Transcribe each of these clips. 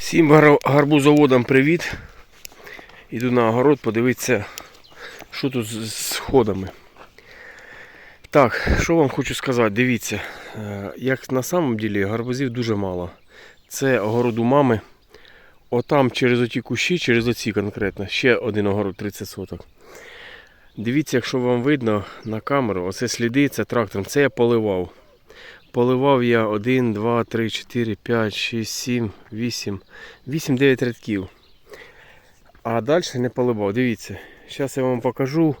Всім гарбузоводам привіт. Іду на огород подивитися, що тут з сходами. Так, що вам хочу сказати, дивіться, е, як на самом ділі гарбузів дуже мало. Це огород у мами. Отам через оті кущі, через оці конкретно, ще один огород 30 соток. Дивіться, якщо вам видно на камеру, оце сліди, це трактором, це я поливав. Поливав я 1, 2, 3, 4, 5, 6, 7, 8, 8-9 рядків. А далі не поливав. Дивіться, зараз я вам покажу.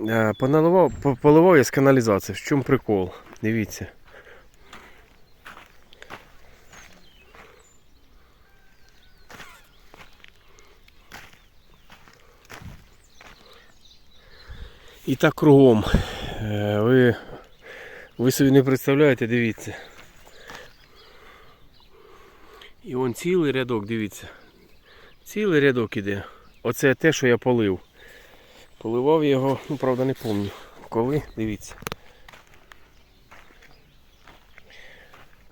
Е, Поналивав, поливав я з каналізації. В чому прикол? Дивіться. І так кругом. Е, Ви, ви собі не представляєте, дивіться. І он цілий рядок, дивіться. Цілий рядок іде. Оце те, що я полив. Поливав його, ну правда не пам'ятаю. Коли, дивіться.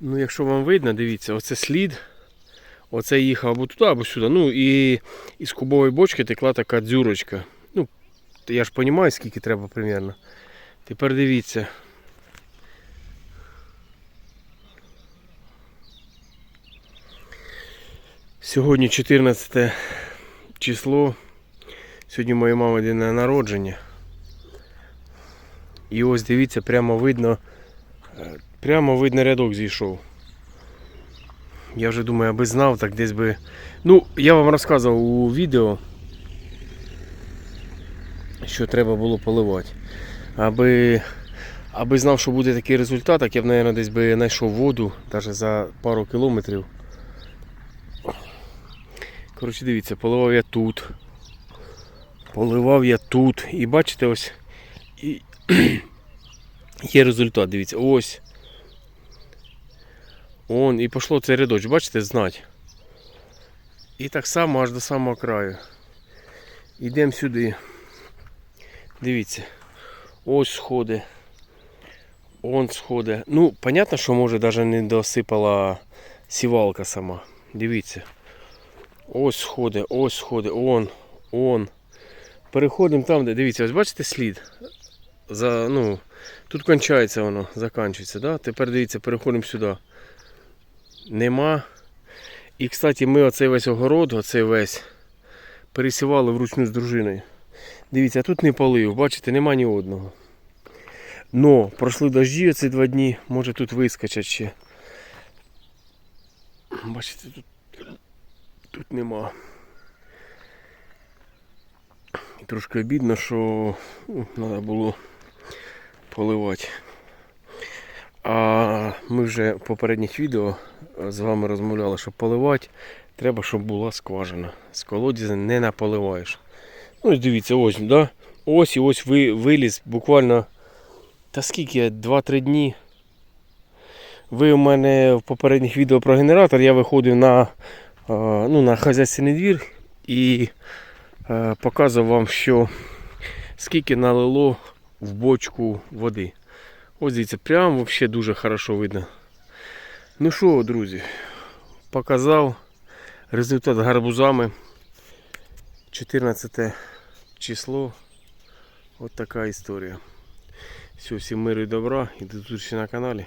Ну, якщо вам видно, дивіться, оце слід. Оце їхав або туди, або сюди. Ну і із кубової бочки текла така дзюрочка. Ну, я ж розумію, скільки треба примерно. Тепер дивіться. Сьогодні 14 число. Сьогодні моєї мами день народження. І ось дивіться, прямо видно, е, прямо видно рядок зійшов. Я вже думаю, аби знав, так десь би. Ну, я вам розказував у відео, що треба було поливати. Аби, аби знав, що буде такий результат, так я б, мабуть, десь би знайшов воду, навіть за пару кілометрів. Коротше, дивіться, поливав я тут. Поливав я тут. І бачите, ось і є результат, дивіться, ось. Он, і пішло цей рядочок, бачите, знать. І так само аж до самого краю. Йдемо сюди. Дивіться. Ось сходи. Он сходи. Ну, понятно, що може навіть не досипала сівалка сама. Дивіться. Ось сходи, ось сходи, он, он. Переходимо там, де дивіться, ось бачите слід. За, ну, тут кончається воно, заканчується. Да? Тепер дивіться, переходимо сюди. Нема. І, кстати, ми оцей весь огород, оцей весь, пересівали вручну з дружиною. Дивіться, тут не полив, бачите, нема ні одного. Но пройшли дожді ці два дні, може тут вискочать ще. Бачите, тут Тут нема. І Трошки обідно, що ну, треба було поливати. А ми вже в попередніх відео з вами розмовляли, що поливати треба, щоб була скважина. З колодязя не наполиваєш. Ну ось дивіться, ось, да? ось і ось ви, виліз буквально та скільки, 2-3 дні. Ви у мене в попередніх відео про генератор я виходив на е, ну, на хазяйственний двір і е, показував вам, що скільки налило в бочку води. Ось дивіться, прям взагалі дуже хорошо видно. Ну що, друзі, показав результат гарбузами. 14 число. От така історія. Все, всім миру і добра і до зустрічі на каналі.